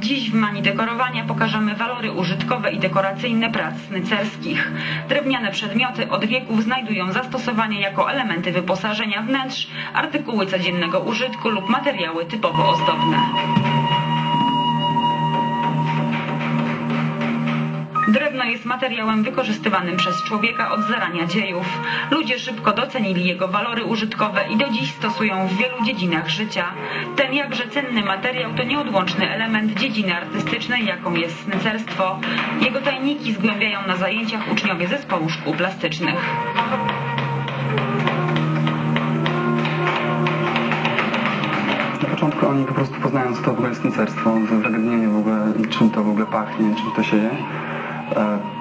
Dziś w Mani Dekorowania pokażemy walory użytkowe i dekoracyjne prac snycerskich. Drewniane przedmioty od wieków znajdują zastosowanie jako elementy wyposażenia wnętrz, artykuły codziennego użytku lub materiały typowo ozdobne. Drewno jest materiałem wykorzystywanym przez człowieka od zarania dziejów. Ludzie szybko docenili jego walory użytkowe i do dziś stosują w wielu dziedzinach życia. Ten jakże cenny materiał to nieodłączny element dziedziny artystycznej, jaką jest snycerstwo. Jego tajniki zgłębiają na zajęciach uczniowie zespołu szkół plastycznych. Na początku oni po prostu poznając to w ogóle snycerstwo, zagadnienie w ogóle, czym to w ogóle pachnie, czym to się je,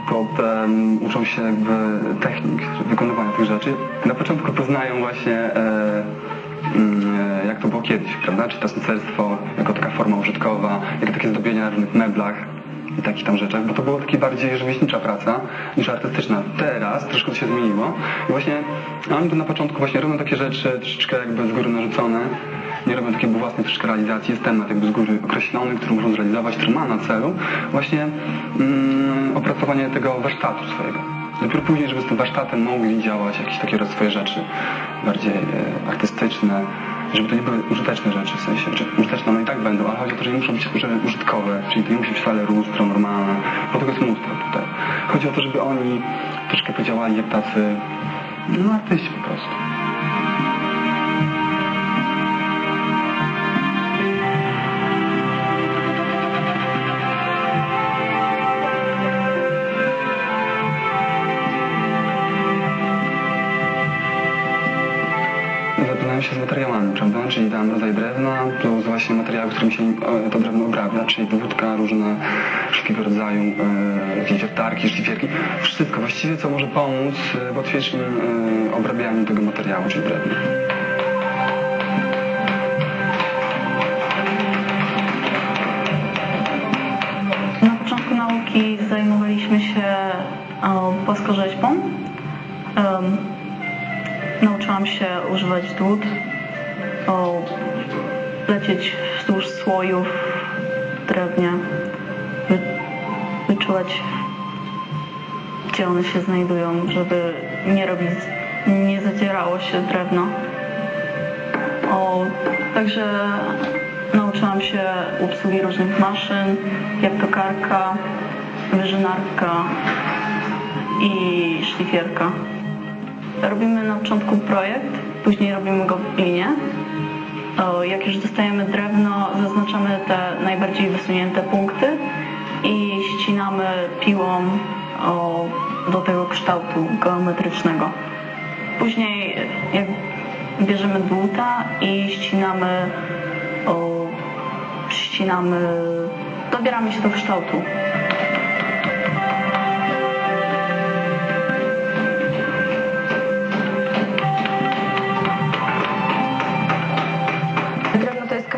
potem uczą się jakby technik wykonywania tych rzeczy. Na początku poznają właśnie e, mm, e, jak to było kiedyś, prawda? Czy to snycerstwo jako taka forma użytkowa, jak takie zdobienia na różnych meblach i takich tam rzeczach, bo to było taki bardziej rzemieślnicza praca niż artystyczna. Teraz troszkę to się zmieniło i właśnie oni to na początku właśnie robią takie rzeczy troszeczkę jakby z góry narzucone, nie robią takiej własnej troszkę realizacji, jest temat jakby z góry określony, który muszą zrealizować, który ma na celu właśnie mm, opracowanie tego warsztatu swojego. Dopiero później, żeby z tym warsztatem mogli działać jakieś takie swoje rzeczy bardziej e, artystyczne, żeby to nie były użyteczne rzeczy, w sensie, czy użyteczne one i tak będą, ale chodzi o to, że nie muszą być użytkowe, czyli to nie musi być wcale lustro normalne, bo tego jest mnóstwo tutaj. Chodzi o to, żeby oni troszkę podziałali jak tacy, no artyści po prostu. Się z materiałami, prawda? Czyli tam rodzaj drewna plus właśnie materiały, którym się e, to drewno obrabia, czyli wódka, różne wszelkiego rodzaju e, wiertarki, szlifierki. Wszystko właściwie, co może pomóc e, w łatwiejszym e, obrabianiu tego materiału, czyli drewna. Na początku nauki zajmowaliśmy się płaskorzeźbą. Nauczyłam się używać dłut, o, lecieć wzdłuż słojów w drewnie, wy, wyczuwać gdzie one się znajdują, żeby nie robić, nie zadzierało się drewno. O, także nauczyłam się obsługi różnych maszyn, jak tokarka, wyżynarka i szlifierka. Robimy na początku projekt, później robimy go w glinie. Jak już dostajemy drewno, zaznaczamy te najbardziej wysunięte punkty i ścinamy piłą do tego kształtu geometrycznego. Później jak bierzemy dłuta i ścinamy, ścinamy, dobieramy się do kształtu.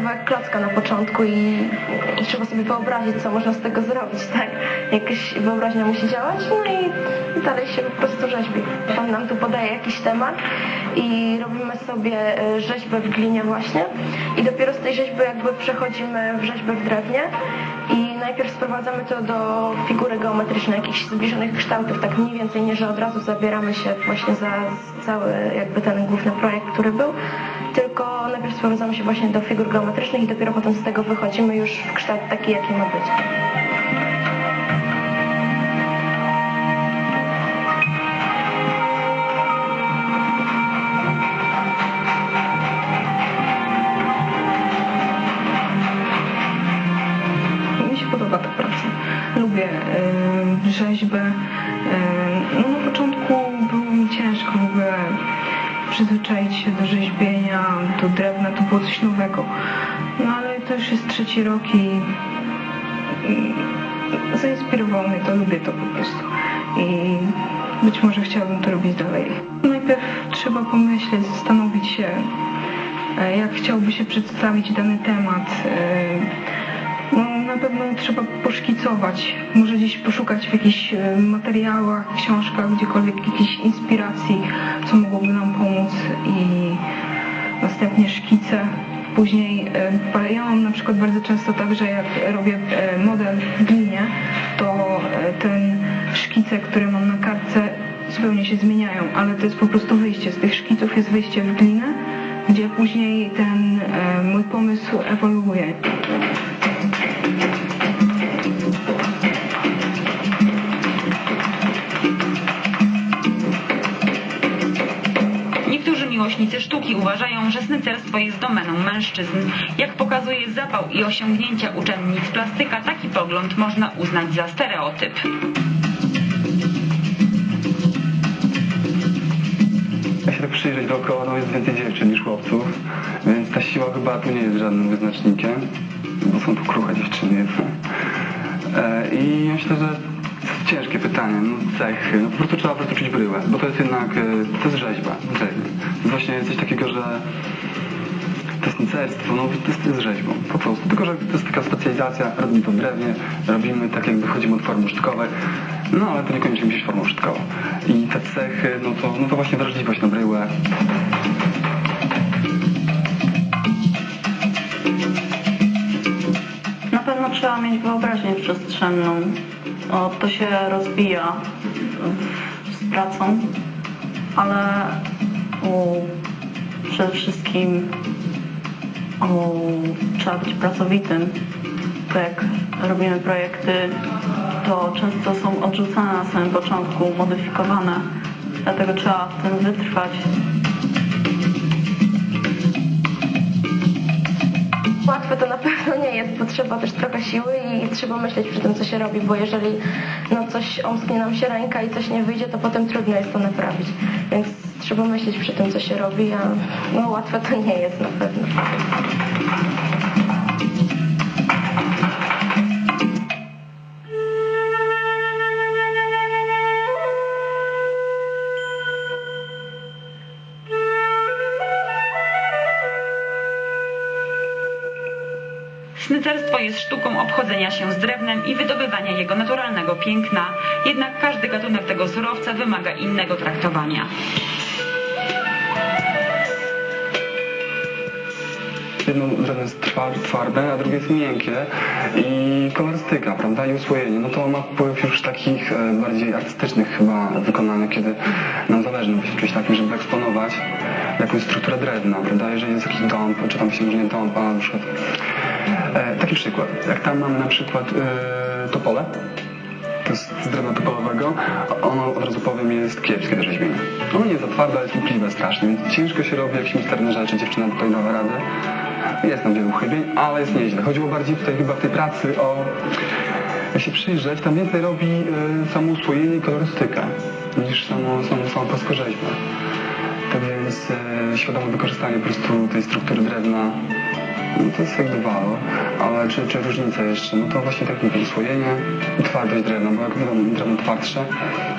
Kawałek klocka na początku i, i trzeba sobie wyobrazić, co można z tego zrobić, tak? Jakaś wyobraźnia musi działać, no i dalej się po prostu rzeźbi. Pan nam tu podaje jakiś temat i robimy sobie e, rzeźbę w glinie właśnie i dopiero z tej rzeźby jakby przechodzimy w rzeźbę w drewnie i najpierw sprowadzamy to do figury geometrycznej, jakichś zbliżonych kształtów, tak mniej więcej nie, że od razu zabieramy się właśnie za cały jakby ten główny projekt, który był, tylko najpierw sprowadzamy się właśnie do figur geometrycznych i dopiero potem z tego wychodzimy już w kształt taki, jaki ma być. Mi się podoba ta praca. Lubię y, rzeźbę. Y, no na początku było mi ciężko w ogóle przyzwyczaić się do rzeźbienia, do drewna, to było coś nowego. No ale to już jest trzeci rok i y, zainspirowało mnie to, lubię to po prostu. I być może chciałabym to robić dalej. Najpierw trzeba pomyśleć, zastanowić się, e, jak chciałby się przedstawić dany temat. No, na pewno trzeba poszkicować, może gdzieś poszukać w jakichś e, materiałach, książkach, gdziekolwiek jakiejś inspiracji, co mogłoby nam pomóc i następnie szkice Później e, ja mam na przykład bardzo często tak, że jak robię e, model w glinie, to ten szkice, które mam na kartce zupełnie się zmieniają, ale to jest po prostu wyjście. Z tych szkiców jest wyjście w glinę, gdzie później ten mój pomysł ewoluuje. Niektórzy miłośnicy sztuki uważają, że snycerstwo jest domeną mężczyzn. Jak pokazuje zapał i osiągnięcia uczennic plastyka, taki pogląd można uznać za stereotyp. Jak się tak przyjrzeć dookoła, no jest więcej dziewczyn niż chłopców, więc ta siła chyba tu nie jest żadnym wyznacznikiem, bo są tu kruche dziewczyny. E, I myślę, że to ciężkie pytanie, no cechy, no po prostu trzeba czuć bryłę, bo to jest jednak, e, to jest rzeźba. To jest właśnie coś takiego, że to jest nicerstwo, no to jest, to jest rzeźbą, po prostu. Tylko, że to jest taka specjalizacja, robimy to drewnie, robimy tak jakby chodzimy od formy użytkowej, no ale to niekoniecznie musi być forma użytkowa. I te cechy, no to, no to właśnie wrażliwość na bryłę, pewno trzeba mieć wyobraźnię przestrzenną. O, to się rozwija w- z pracą, ale u, przede wszystkim u, trzeba być pracowitym. To jak robimy projekty, to często są odrzucane na samym początku, modyfikowane. Dlatego trzeba w tym wytrwać. Łatwe to na pewno nie jest, bo trzeba też trochę siły i trzeba myśleć przy tym, co się robi, bo jeżeli no, coś omsknie nam się ręka i coś nie wyjdzie, to potem trudno jest to naprawić. Więc trzeba myśleć przy tym, co się robi, a no, łatwe to nie jest na pewno. Snycerstwo jest sztuką obchodzenia się z drewnem i wydobywania jego naturalnego piękna, jednak każdy gatunek tego surowca wymaga innego traktowania. Jedno drewno jest twar- twarde, a drugie jest miękkie i kolorystyka, prawda, i usłojenie. No to ma wpływ już takich e, bardziej artystycznych chyba wykonania, kiedy nam zależy na czymś takim, żeby eksponować jakąś strukturę drewna, prawda, jeżeli jest jakiś dąb, czy tam się może nie dąb, a na przykład... E, taki przykład, jak tam mamy na przykład e, topole, to z drewna topolowego, ono od razu powiem jest kiepskie do rzeźbienia. Ono nie jest za twarde, ale jest lipliwe strasznie, więc ciężko się robi jakieś misterne rzeczy, dziewczyna tutaj dała radę. Jest tam wielu chybień, ale jest nieźle. Chodziło bardziej tutaj chyba w tej pracy o... Jak się przyjrzeć, tam więcej robi y, samo usłojenie i kolorystykę niż samo, samo, płaskorzeźbę. Tak więc y, świadome wykorzystanie po prostu tej struktury drewna no to jest jak dbało, ale czy, czy różnica jeszcze? No to właśnie tak mówię, i twardość drewna, bo jak wiadomo, drewno twardsze,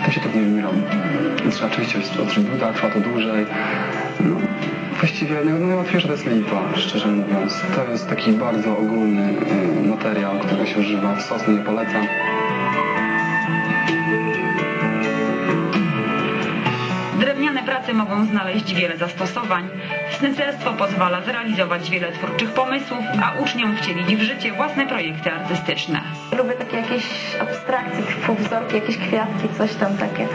to się to w nim robi. Trzeba oczywiście odżyć buda, trwa to dłużej. No, właściwie no, najłatwiejsze to jest lipa, szczerze mówiąc. To jest taki bardzo ogólny y, materiał, którego się używa. Sos nie polecam. Prace mogą znaleźć wiele zastosowań. Snycerstwo pozwala zrealizować wiele twórczych pomysłów, a uczniom wcielić w życie własne projekty artystyczne. Lubię takie jakieś abstrakcje, typu wzorki, jakieś kwiatki, coś tam takie.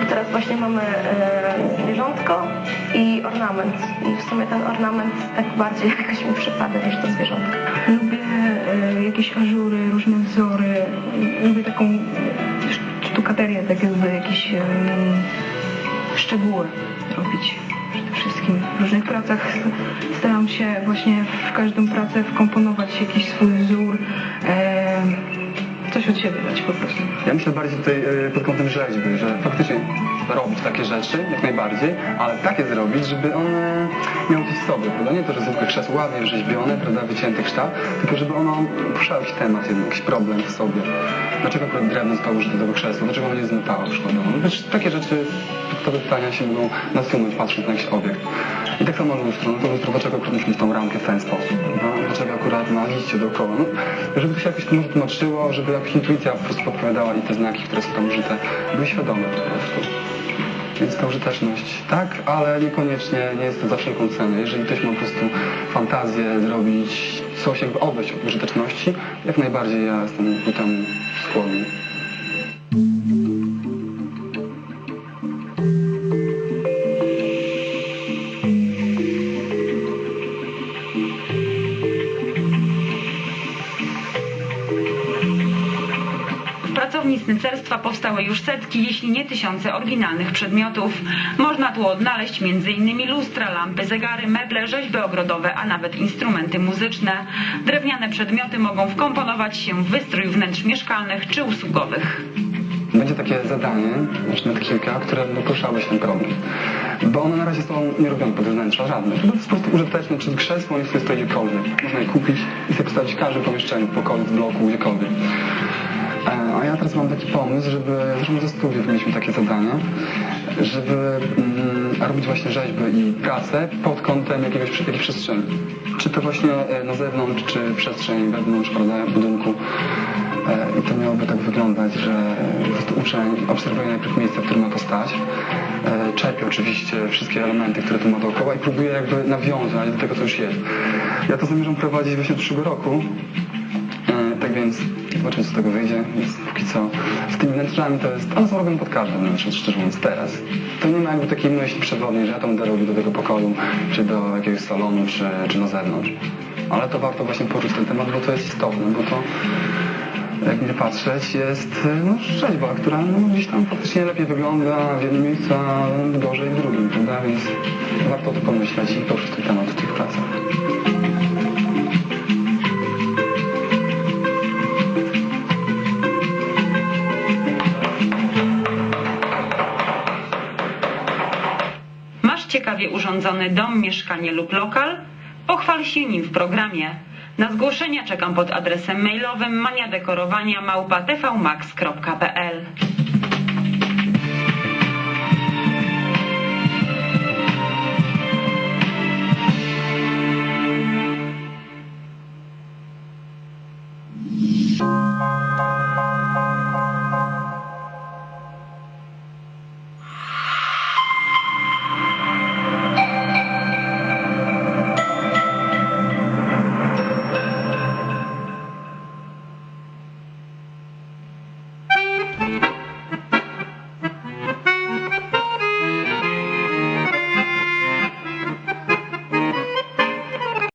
Bo teraz właśnie mamy e, zwierzątko i ornament. I w sumie ten ornament tak bardziej jakoś mi przypada niż to zwierzątko. Lubię e, jakieś ażury, różne wzory. Lubię taką e, sztukaterię, tak jakby jakieś em, szczegóły robić przede wszystkim. W różnych pracach staram się właśnie w każdą pracę wkomponować jakiś swój wzór, em, coś od siebie dać po prostu. Ja myślę bardziej tutaj e, pod kątem rzeźby, że faktycznie robić takie rzeczy, jak najbardziej, ale takie zrobić, żeby one miały coś w sobie, prawda? Nie to, że zwykłe krzesło ładnie rzeźbione, prawda, wycięty kształt, tylko żeby ono poruszało jakiś temat, jakiś problem w sobie. Dlaczego akurat drewno zostało użyte do tego krzesła? Dlaczego ono nie z metalu? No takie rzeczy, podstawowe pytania się mogą nasunąć patrząc na jakiś obiekt. I tak samo lustro, no to lustro, dlaczego akurat musimy mieć tą ramkę w ten sposób, prawda? Dlaczego akurat na liście dookoła? No, żeby to się jakoś może tłumaczyło, żeby jakaś intuicja po prostu podpowiadała i te znaki, które są tam użyte, były świadome po prostu. Więc ta użyteczność tak, ale niekoniecznie nie jest to za wszelką cenę. Jeżeli ktoś ma po prostu fantazję zrobić coś, jakby odejść od użyteczności, jak najbardziej ja jestem temu skłonny. W powstały już setki, jeśli nie tysiące oryginalnych przedmiotów. Można tu odnaleźć m.in. lustra, lampy, zegary, meble, rzeźby ogrodowe, a nawet instrumenty muzyczne. Drewniane przedmioty mogą wkomponować się w wystrój wnętrz mieszkalnych czy usługowych. Będzie takie zadanie, może nawet kilka, które poruszały się ten problem. Bo one na razie są nie robione pod wnętrza, żadne. To jest po prostu użyteczne, czy krzesło, nie sobie stoi. Można je kupić i sobie postawić w każdym pomieszczeniu, pokoju, bloku, gdziekolwiek. E, A ja teraz mam taki pomysł, żeby, zresztą ze studiów mieliśmy takie zadanie, żeby mm, robić właśnie rzeźby i pracę pod kątem jakiegoś takiej przestrzeni. Czy to właśnie e, na zewnątrz, czy przestrzeń wewnątrz, prawda, budynku. E, I to miałoby tak wyglądać, że uczeń obserwuje najpierw miejsce, w którym ma to stać, e, czerpie oczywiście wszystkie elementy, które tu ma dookoła i próbuje jakby nawiązać do tego, co już jest. Ja to zamierzam prowadzić właśnie od przyszłego roku. Tak więc zobaczymy co z tego wyjdzie. Więc póki co z tymi wnętrzami to jest. One są robione pod każdym wnętrzem, szczerze mówiąc teraz. To nie ma jakby takiej myśli przewodniej, że ja to będę robił do tego pokoju, czy do jakiegoś salonu, czy, czy na zewnątrz. Ale to warto właśnie poruszyć ten temat, bo to jest istotne, bo to jak nie patrzeć, jest no, rzeźba, która no, gdzieś tam faktycznie lepiej wygląda w jednym miejscu, a gorzej w drugim, prawda? Więc warto o to pomyśleć i poruszyć ten temat w tych pracach. Urządzony dom, mieszkanie lub lokal? Pochwal się nim w programie. Na zgłoszenia czekam pod adresem mailowym maniadekorowania małpa tvmax.pl